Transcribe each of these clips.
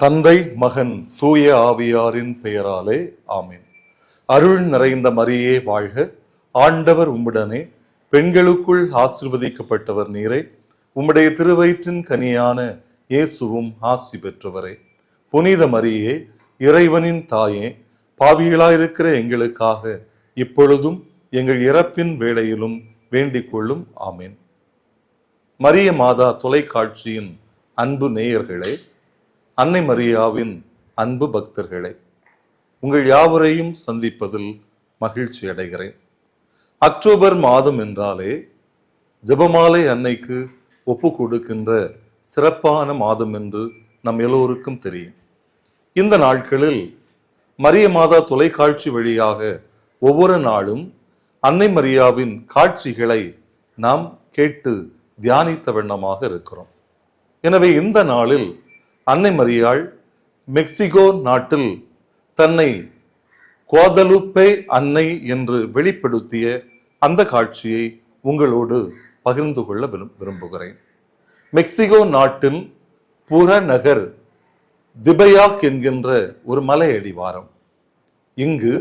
தந்தை மகன் தூய ஆவியாரின் பெயராலே ஆமேன். அருள் நிறைந்த மரியே வாழ்க. ஆண்டவர் உம்முடனே. பெண்களுக்குள் ஆசிர்வதிக்கப்பட்டவர் நீரே. உம்முடைய திருவயிற்றின் கனியான இயேசுவும் ஆசி பெற்றவரே. புனித மரியே இறைவனின் தாயே பாவிகளாயிருக்கிற எங்களுக்காக இப்பொழுதும் எங்கள் இறப்பின் வேளையிலும் வேண்டிக் கொள்ளும். ஆமேன். மரிய மாதா தொலைக்காட்சியின் அன்பு நேயர்களே அன்னை மரியாவின் அன்பு பக்தர்களே உங்கள் யாவரையும் சந்திப்பதில் மகிழ்ச்சி அடைகிறேன். அக்டோபர் மாதம் என்றாலே ஜெபமாலை அன்னைக்கு ஒப்பு கொடுக்கின்ற சிறப்பான மாதம் என்று நம் எல்லோருக்கும் தெரியும். இந்த நாட்களில் மரிய மாதா தொலைக்காட்சி வழியாக ஒவ்வொரு நாளும் அன்னை மரியாவின் காட்சிகளை நாம் கேட்டு தியானித்த வண்ணமாக இருக்கிறோம். எனவே இந்த நாளில் அன்னை மரியாள் மெக்சிகோ நாட்டில் தன்னை குவாதலுப்பே அன்னை என்று வெளிப்படுத்திய அந்த காட்சியை உங்களோடு பகிர்ந்து கொள்ள விரும்புகிறேன். மெக்சிகோ நாட்டின் புறநகர் திபயாக் என்கின்ற ஒரு மலை அடிவாரம் இங்கு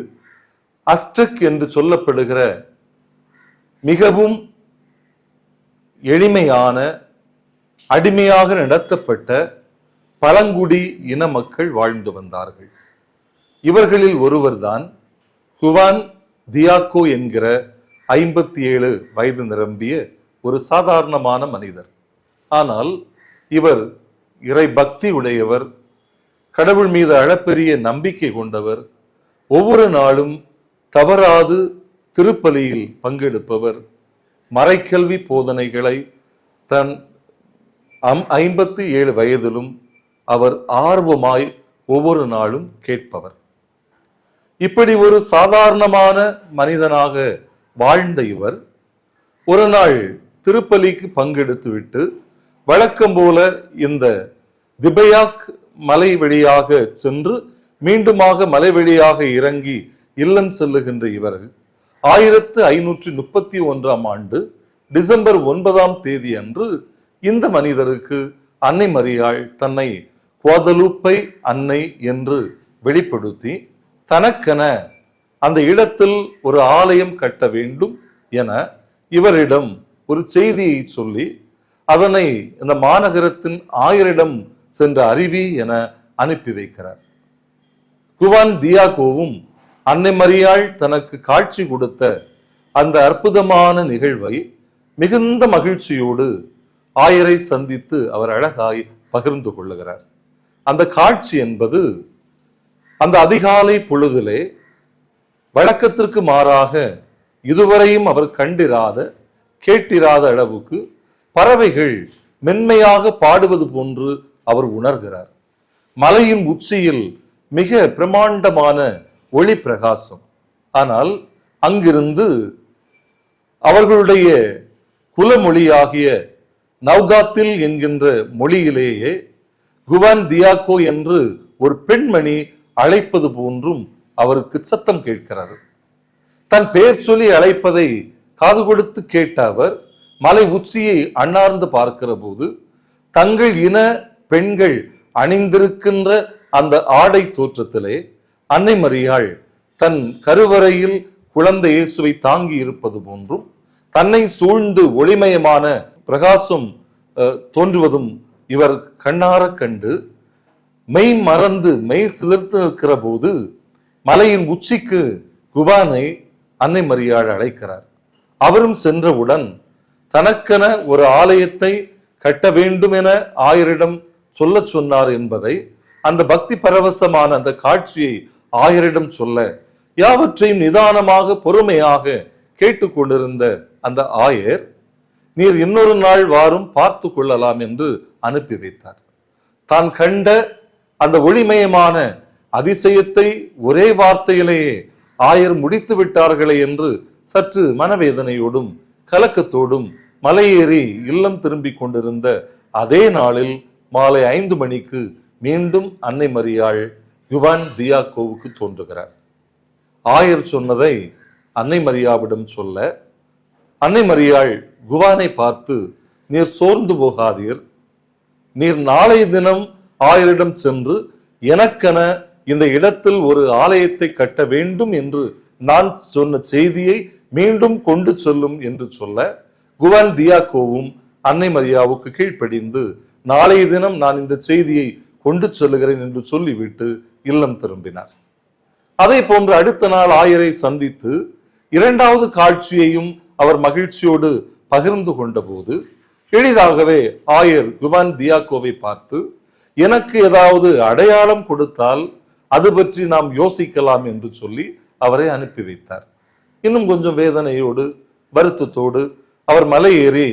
அஸ்டக் என்று சொல்லப்படுகிற மிகவும் எளிமையான அடிமையாக நடத்தப்பட்ட பழங்குடி இன மக்கள் வாழ்ந்து வந்தார்கள். இவர்களில் ஒருவர்தான் குவான் தியாக்கோ என்கிற ஐம்பத்தி ஏழு வயது நிரம்பிய ஒரு சாதாரணமான மனிதர். ஆனால் இவர் இறை பக்தி உடையவர் கடவுள் மீது அளப்பெரிய நம்பிக்கை கொண்டவர் ஒவ்வொரு நாளும் தவறாது திருப்பலியில் பங்கெடுப்பவர். மறைக்கல்வி போதனைகளை தன் அம் ஐம்பத்தி ஏழு வயதிலும் அவர் ஆர்வமாய் ஒவ்வொரு நாளும் கேட்பவர். இப்படி ஒரு சாதாரணமான மனிதனாக வாழ்ந்த இவர் ஒரு நாள் திருப்பலிக்கு பங்கெடுத்துவிட்டு வழக்கம் போல இந்த திபையாக் மலை வழியாக சென்று மீண்டுமாக மலை வழியாக இறங்கி இல்லம் செல்லுகின்ற இவர் ஆயிரத்து ஐநூற்றி முப்பத்தி ஒன்றாம் ஆண்டு டிசம்பர் ஒன்பதாம் தேதி அன்று இந்த மனிதருக்கு அன்னை மரியாள் தன்னை குவாதலூப்பை அன்னை என்று வெளிப்படுத்தி தனக்கென அந்த இடத்தில் ஒரு ஆலயம் கட்ட வேண்டும் என இவரிடம் ஒரு செய்தியை சொல்லி அதனை இந்த மாநகரத்தின் ஆயரிடம் சென்ற அறிவி என அனுப்பி வைக்கிறார். குவான் தியாகோவும் அன்னை மரியாள் தனக்கு காட்சி கொடுத்த அந்த அற்புதமான நிகழ்வை மிகுந்த மகிழ்ச்சியோடு ஆயரை சந்தித்து அவர் அழகாய் பகிர்ந்து கொள்ளுகிறார். அந்த காட்சி என்பது அந்த அதிகாலை பொழுதிலே வழக்கத்திற்கு மாறாக இதுவரையும் அவர் கண்டிராத கேட்டிராத அளவுக்கு பறவைகள் மென்மையாக பாடுவது போன்று அவர் உணர்கிறார். மலையின் உச்சியில் மிக பிரமாண்டமான ஒளி பிரகாசம். ஆனால் அங்கிருந்து அவர்களுடைய குலமொழியாகிய நவ்காத்தில் என்கின்ற மொழியிலேயே குவான் தியாகோ என்று ஒரு பெண்மணி அழைப்பது போன்றும் அவருக்கு சத்தம் கேட்கிறது. தன் பெயர் சொல்லி அழைப்பதை காது கொடுத்து கேட்ட அவர் மலை உச்சியை அண்ணார்ந்து பார்க்கிற போது தங்கள் இன பெண்கள் அணிந்திருக்கின்ற அந்த ஆடை தோற்றத்திலே அன்னை மரியாள் தன் கருவறையில் குழந்தை இயேசுவை தாங்கி இருப்பது போன்றும் தன்னை சூழ்ந்து ஒளிமயமான பிரகாசம் அஹ், தோன்றுவதும் இவர் கண்ணார கண்டு மெய் மறந்து மெய் சிலிர்த்து நிற்கிற போது மலையின் உச்சிக்கு குவானை அன்னை மரியாள் அழைக்கிறார். அவரும் சென்றவுடன் தனக்கென ஒரு ஆலயத்தை கட்ட வேண்டும் என ஆயரிடம் சொல்ல சொன்னார் என்பதை அந்த பக்தி பரவசமான அந்த காட்சியை ஆயரிடம் சொல்ல யாவற்றையும் நிதானமாக பொறுமையாக கேட்டுக்கொண்டிருந்த அந்த ஆயர் நீர் இன்னொரு நாள் வாரும் பார்த்து கொள்ளலாம் என்று அனுப்பி வைத்தார். தான் கண்ட அந்த ஒளிமயமான அதிசயத்தை ஒரே வார்த்தையிலேயே ஆயர் முடித்து விட்டார்களே என்று சற்று மனவேதனையோடும் கலக்கத்தோடும் மலையேறி இல்லம் திரும்பிக் கொண்டிருந்த அதே நாளில் மாலை ஐந்து மணிக்கு மீண்டும் அன்னை மரியாள் யுவான் தியாகோவுக்கு தோன்றுகிறார். ஆயர் சொன்னதை அன்னை மரியாவிடம் சொல்ல அன்னை மரியாள் குவானை பார்த்து நீர் சோர்ந்து போகாதீர். நீர் நாளைய தினம் ஆயரிடம் சென்று எனக்கென இந்த இடத்தில் ஒரு ஆலயத்தை கட்ட வேண்டும் என்று நான் சொன்ன செய்தியை மீண்டும் கொண்டு சொல்லும் என்று சொல்ல குவான் தியாகோவும் அன்னை மரியாவுக்கு கீழ்ப்படிந்து நாளைய தினம் நான் இந்த செய்தியை கொண்டு சொல்லுகிறேன் என்று சொல்லிவிட்டு இல்லம் திரும்பினார். அதை போன்று அடுத்த நாள் ஆயரை சந்தித்து இரண்டாவது காட்சியையும் அவர் மகிழ்ச்சியோடு பகிர்ந்து கொண்டபோது எளிதாகவே ஆயர் குவான் தியாகோவை பார்த்து எனக்கு ஏதாவது அடையாளம் கொடுத்தால் அது பற்றி நாம் யோசிக்கலாம் என்று சொல்லி அவரை அனுப்பி வைத்தார். இன்னும் கொஞ்சம் வேதனையோடு வருத்தத்தோடு அவர் மலை ஏறி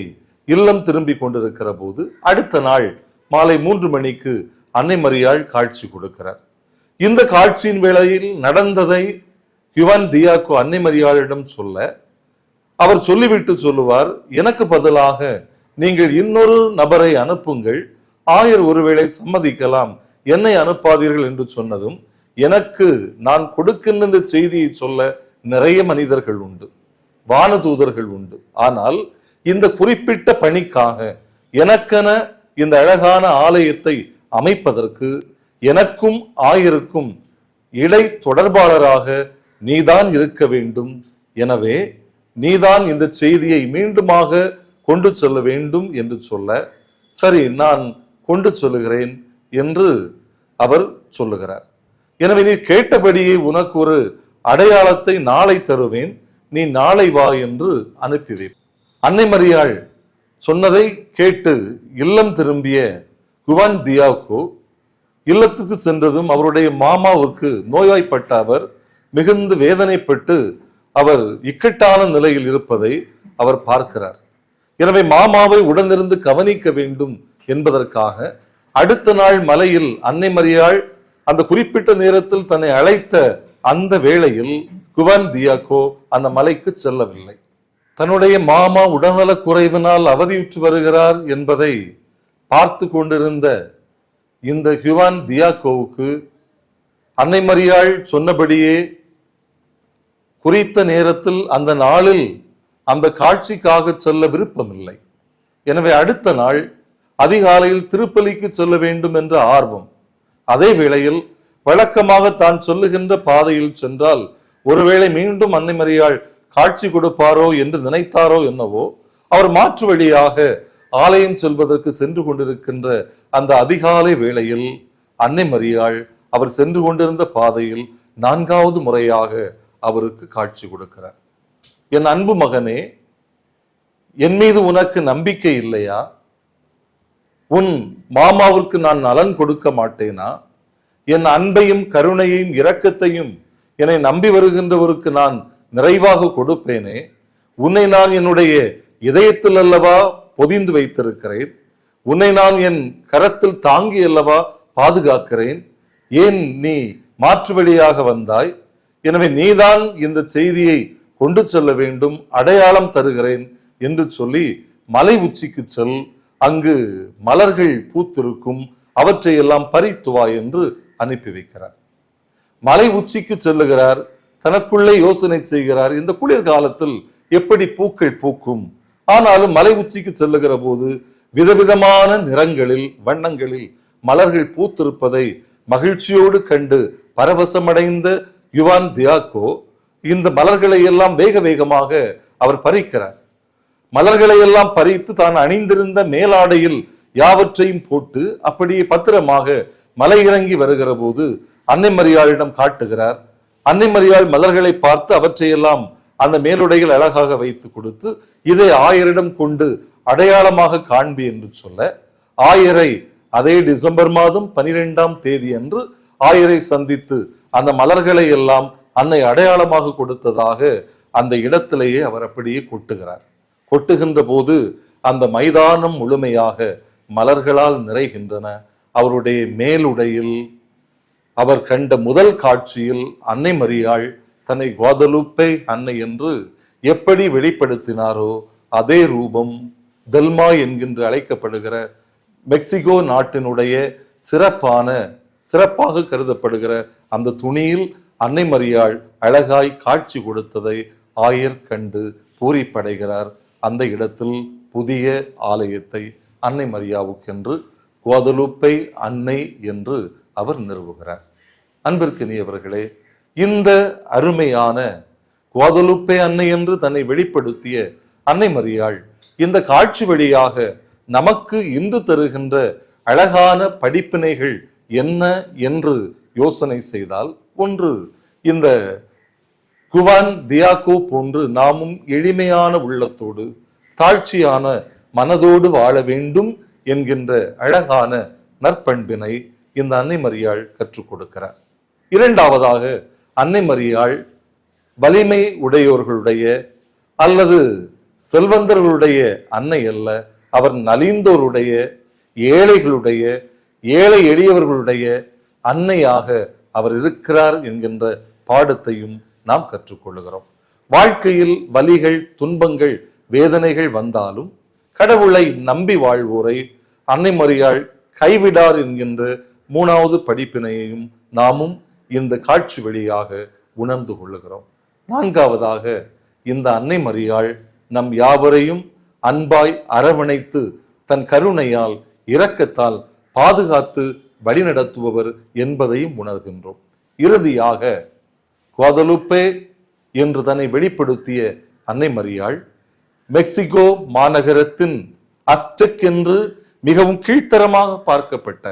இல்லம் திரும்பி கொண்டிருக்கிற போது அடுத்த நாள் மாலை மூன்று மணிக்கு அன்னை மரியாள் காட்சி கொடுக்கிறார். இந்த காட்சியின் வேளையில் நடந்ததை யுவான் தியாக்கோ அன்னை மரியாளிடம் சொல்ல அவர் சொல்லிவிட்டு சொல்லுவார் எனக்கு பதிலாக நீங்கள் இன்னொரு நபரை அனுப்புங்கள். ஆயர் ஒருவேளை சம்மதிக்கலாம். என்னை அனுப்பாதீர்கள் என்று சொன்னதும் எனக்கு நான் கொடுக்கின்ற இந்த செய்தியை சொல்ல நிறைய மனிதர்கள் உண்டு வானதூதர்கள் உண்டு. ஆனால் இந்த குறிப்பிட்ட பணிக்காக எனக்கென இந்த அழகான ஆலயத்தை அமைப்பதற்கு எனக்கும் ஆயருக்கும் இடை தொடர்பாளராக நீதான் இருக்க வேண்டும். எனவே நீதான் இந்த செய்தியை மீண்டுமாக கொண்டு செல்ல வேண்டும் என்று சொல்ல சரி நான் கொண்டு சொல்லுகிறேன் என்று அவர் சொல்லுகிறார். எனவே நீ கேட்டபடியே உனக்கு ஒரு அடையாளத்தை நாளை தருவேன். நீ நாளை வா என்று அனுப்பி அன்னை மரியாள் சொன்னதை கேட்டு இல்லம் திரும்பிய குவான் தியாக்கோ இல்லத்துக்கு சென்றதும் அவருடைய மாமாவுக்கு நோய்வாய்ப்பட்ட அவர் மிகுந்து வேதனைப்பட்டு அவர் இக்கட்டான நிலையில் இருப்பதை அவர் பார்க்கிறார். எனவே மாமாவை உடனிருந்து கவனிக்க வேண்டும் என்பதற்காக அடுத்த நாள் மலையில் அன்னை மரியாள் அந்த குறிப்பிட்ட நேரத்தில் தன்னை அழைத்த அந்த வேளையில் குவான் தியாகோ அந்த மலைக்கு செல்லவில்லை. தன்னுடைய மாமா உடல்நல குறைவினால் அவதியுற்று வருகிறார் என்பதை பார்த்து கொண்டிருந்த இந்த ஹுவான் தியாகோவுக்கு அன்னை மரியாள் சொன்னபடியே குறித்த நேரத்தில் அந்த நாளில் அந்த காட்சிக்காக செல்ல விருப்பமில்லை. எனவே அடுத்த நாள் அதிகாலையில் திருப்பலிக்கு செல்ல வேண்டும் என்ற ஆர்வம். அதே வேளையில் வழக்கமாக தான் சொல்லுகின்ற பாதையில் சென்றால் ஒருவேளை மீண்டும் அன்னை மரியாள் காட்சி கொடுப்பாரோ என்று நினைத்தாரோ என்னவோ அவர் மாற்று வழியாக ஆலயம் செல்வதற்கு சென்று கொண்டிருக்கின்ற அந்த அதிகாலை வேளையில் அன்னை மரியாள் அவர் சென்று கொண்டிருந்த பாதையில் நான்காவது முறையாக அவருக்கு காட்சி கொடுக்கிறார். என் அன்பு மகனே என் மீது உனக்கு நம்பிக்கை இல்லையா? உன் மாமாவிற்கு நான் நலன் கொடுக்க மாட்டேனா? என் அன்பையும் கருணையையும் இரக்கத்தையும் என்னை நம்பி வருகின்றவருக்கு நான் நிறைவாக கொடுப்பேனே. உன்னை நான் என்னுடைய இதயத்தில் அல்லவா பொதிந்து வைத்திருக்கிறேன்? உன்னை நான் என் கரத்தில் தாங்கி அல்லவா பாதுகாக்கிறேன்? ஏன் நீ மாற்று வழியாக வந்தாய்? எனவே நீதான் இந்த செய்தியை கொண்டு செல்ல வேண்டும் அடையாளம் தருகிறேன் என்று சொல்லி மலை உச்சிக்கு செல் அங்கு மலர்கள் பூத்திருக்கும் அவற்றை எல்லாம் என்று அனுப்பி வைக்கிறார். மலை உச்சிக்கு செல்லுகிறார் தனக்குள்ளே யோசனை செய்கிறார் இந்த குளிர்காலத்தில் எப்படி பூக்கள் பூக்கும்? ஆனாலும் மலை உச்சிக்கு செல்லுகிற போது விதவிதமான நிறங்களில் வண்ணங்களில் மலர்கள் பூத்திருப்பதை மகிழ்ச்சியோடு கண்டு பரவசமடைந்த யுவான் தியாக்கோ இந்த மலர்களை எல்லாம் வேக வேகமாக அவர் பறிக்கிறார். மலர்களை எல்லாம் பறித்து தான் அணிந்திருந்த மேலாடையில் யாவற்றையும் போட்டு அப்படியே பத்திரமாக மலை இறங்கி வருகிற போது அன்னை மரியாளிடம் காட்டுகிறார். அன்னை மரியாள் மலர்களை பார்த்து அவற்றையெல்லாம் அந்த மேலுடையில் அழகாக வைத்து கொடுத்து இதை ஆயரிடம் கொண்டு அடையாளமாக காண்பி என்று சொல்ல ஆயரை அதே டிசம்பர் மாதம் பனிரெண்டாம் தேதி அன்று ஆயரை சந்தித்து அந்த மலர்களை எல்லாம் அன்னை அடையாளமாக கொடுத்ததாக அந்த இடத்திலேயே அவர் அப்படியே கொட்டுகிறார். கொட்டுகின்ற போது அந்த மைதானம் முழுமையாக மலர்களால் நிறைகின்றன. அவருடைய மேலுடையில் அவர் கண்ட முதல் காட்சியில் அன்னை மரியாள் தன்னை குவாதலுப்பை அன்னை என்று எப்படி வெளிப்படுத்தினாரோ அதே ரூபம் தெல்மா என்கின்ற அழைக்கப்படுகிற மெக்சிகோ நாட்டினுடைய சிறப்பான சிறப்பாக கருதப்படுகிற அந்த துணியில் அன்னை மரியாள் அழகாய் காட்சி கொடுத்ததை ஆயர் கண்டு பூரிப்படைகிறார். அந்த இடத்தில் புதிய ஆலயத்தை அன்னை மரியாவுக்கென்று குவாதலூப்பை அன்னை என்று அவர் நிறுவுகிறார். அன்பிற்கினியவர்களே இந்த அருமையான குவதலுப்பை அன்னை என்று தன்னை வெளிப்படுத்திய அன்னை மரியாள் இந்த காட்சி வழியாக நமக்கு இன்று தருகின்ற அழகான படிப்பினைகள் என்ன என்று யோசனை செய்தால் ஒன்று இந்த குவான் தியாகோ போன்று நாமும் எளிமையான உள்ளத்தோடு தாழ்ச்சியான மனதோடு வாழ வேண்டும் என்கின்ற அழகான நற்பண்பினை இந்த அன்னை மரியாள் கற்றுக் கொடுக்கிறார். இரண்டாவதாக அன்னை மரியாள் வலிமை உடையோர்களுடைய அல்லது செல்வந்தர்களுடைய அன்னை அல்ல அவர் நலிந்தோருடைய ஏழைகளுடைய ஏழை எளியவர்களுடைய அன்னையாக அவர் இருக்கிறார் என்கின்ற பாடத்தையும் நாம் கற்றுக்கொள்கிறோம் வாழ்க்கையில் வலிகள் துன்பங்கள் வேதனைகள் வந்தாலும் கடவுளை நம்பி வாழ்வோரை அன்னை மரியாள் கைவிடார் என்கின்ற மூணாவது படிப்பினையையும் நாமும் இந்த காட்சி வழியாக உணர்ந்து கொள்ளுகிறோம். நான்காவதாக இந்த அன்னை மரியாள் நம் யாவரையும் அன்பாய் அரவணைத்து தன் கருணையால் இரக்கத்தால் பாதுகாத்து வழிநடத்துபவர் என்பதையும் உணர்கின்றோம். இறுதியாக குவாதலுப்பே என்று தன்னை வெளிப்படுத்திய அன்னை மரியாள் மெக்சிகோ மாநகரத்தின் அஸ்டெக் என்று மிகவும் கீழ்த்தரமாக பார்க்கப்பட்ட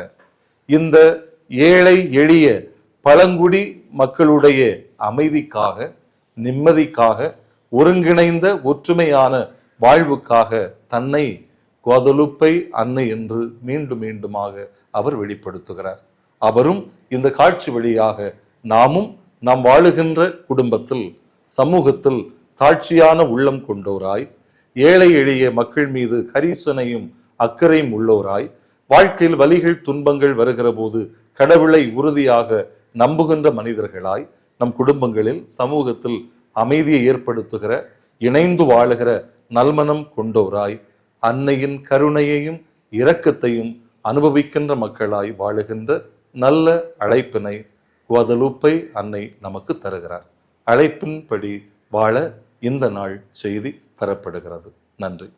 இந்த ஏழை எளிய பழங்குடி மக்களுடைய அமைதிக்காக நிம்மதிக்காக ஒருங்கிணைந்த ஒற்றுமையான வாழ்வுக்காக தன்னை குவாதலுப்பை அன்னை என்று மீண்டும் மீண்டுமாக அவர் வெளிப்படுத்துகிறார். அவரும் இந்த காட்சி வழியாக நாமும் நாம் வாழுகின்ற குடும்பத்தில் சமூகத்தில் தாட்சியான உள்ளம் கொண்டோராய் ஏழை எளிய மக்கள் மீது கரிசனையும் அக்கறையும் உள்ளோராய் வாழ்க்கையில் வலிகள் துன்பங்கள் வருகிற போது கடவுளை உறுதியாக நம்புகின்ற மனிதர்களாய் நம் குடும்பங்களில் சமூகத்தில் அமைதியை ஏற்படுத்துகிற இணைந்து வாழுகிற நல்மனம் கொண்டோராய் அன்னையின் கருணையையும் இரக்கத்தையும் அனுபவிக்கின்ற மக்களாய் வாழுகின்ற நல்ல அழைப்பினை குவதலூப்பை அன்னை நமக்கு தருகிறார். அழைப்பின்படி வாழ இந்த நாள் செய்தி தரப்படுகிறது. நன்றி.